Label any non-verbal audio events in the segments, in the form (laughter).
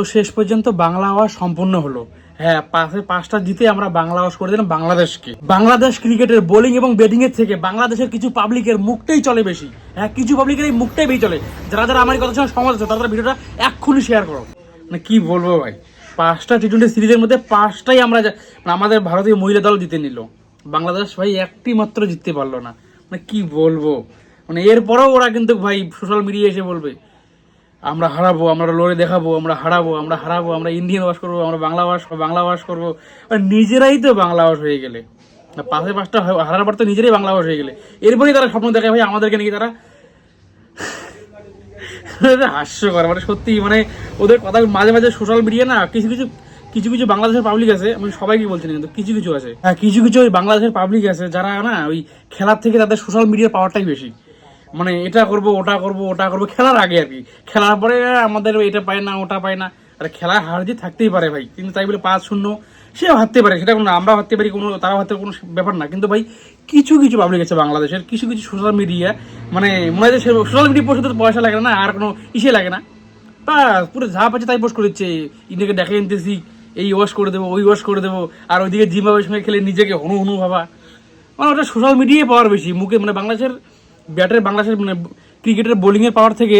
তো শেষ পর্যন্ত বাংলা আওয়াজ সম্পূর্ণ হলো। হ্যাঁ পাশে পাঁচটা জিতে আমরা বাংলা আওয়াজ করে দিলাম বাংলাদেশকে। বাংলাদেশ ক্রিকেটের বোলিং এবং ব্যাটিং এর থেকে বাংলাদেশের কিছু পাবলিকের মুখটাই চলে বেশি। হ্যাঁ কিছু পাবলিকের এই মুখটাই বেশি চলে। যারা যারা আমার কথার সঙ্গে সমাজ আছে তারা ভিডিওটা এক্ষুনি শেয়ার করো। মানে কি বলব ভাই? পাঁচটা টি টোয়েন্টি সিরিজের মধ্যে পাঁচটাই আমরা মানে আমাদের ভারতীয় মহিলা দল জিতে নিল। বাংলাদেশ ভাই একটি মাত্র জিততে পারল না। মানে কি বলব? মানে এরপরেও ওরা কিন্তু ভাই সোশ্যাল মিডিয়া এসে বলবে আমরা হারাবো, আমরা লড়ে দেখাবো, আমরা হারাবো আমরা হারাবো, আমরা ইন্ডিয়ান ওয়াশ করব, আমরা বাংলা ওয়াশ বাংলা ওয়াশ করব। নিজেরাই তো বাংলা ওয়াশ হয়ে গেলে। পাশে পাঁচটা হারার পর তো নিজেরাই বাংলা ওয়াশ হয়ে গেলে। এরপরেই তারা স্বপ্ন দেখে ভাই, আমাদেরকে নাকি তারা (laughs) হাস্যকর মানে সত্যি মানে ওদের কথা মাঝে মাঝে সোশ্যাল মিডিয়া না, কিছু কিছু কিছু কিছু বাংলাদেশের পাবলিক আছে, আমি সবাইকে বলছি না কিন্তু, কিছু কিছু আছে। হ্যাঁ কিছু কিছু ওই বাংলাদেশের পাবলিক আছে, যারা না ওই খেলার থেকে তাদের সোশ্যাল মিডিয়ার পাওয়ারটাই বেশি। মানে এটা করব, ওটা করব ওটা করব, খেলার আগে আর কি। খেলার পরে আমাদের এটা পায় না, ওটা পায় না। আর খেলা হার যে থাকতেই পারে ভাই, কিন্তু তাই বলে পাঁচ শূন্য সে হারতে পারে, সেটা কোনো আমরা হারতে পারি, কোনো হারতে পারে, কোনো ব্যাপার না। কিন্তু ভাই, কিছু কিছু পাবলিক আছে বাংলাদেশের, কিছু কিছু সোশ্যাল মিডিয়া মানে মনে হয় সোশ্যাল মিডিয়া পোস্টে তো পয়সা লাগে না, আর কোনো ইসে লাগে না। বাস পুরো যা পাচ্ছে তাই পোস্ট করে দিচ্ছে ইন্ডিয়াকে দেখে নিতেছি এই ওয়াশ করে দেবো, ওই ওয়াশ করে দেবো, আর ওইদিকে জিম্বাবের সঙ্গে খেলে নিজেকে হনু হনু ভাবা। মানে ওটা সোশ্যাল মিডিয়ায় পাওয়ার বেশি, মুখে মানে বাংলাদেশের ব্যাটের বাংলাদেশের মানে ক্রিকেটের বোলিংয়ের পাওয়ার থেকে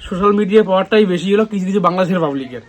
সোশ্যাল মিডিয়ার পাওয়ারটাই বেশি হলো কিছু কিছু বাংলাদেশের পাবলিকের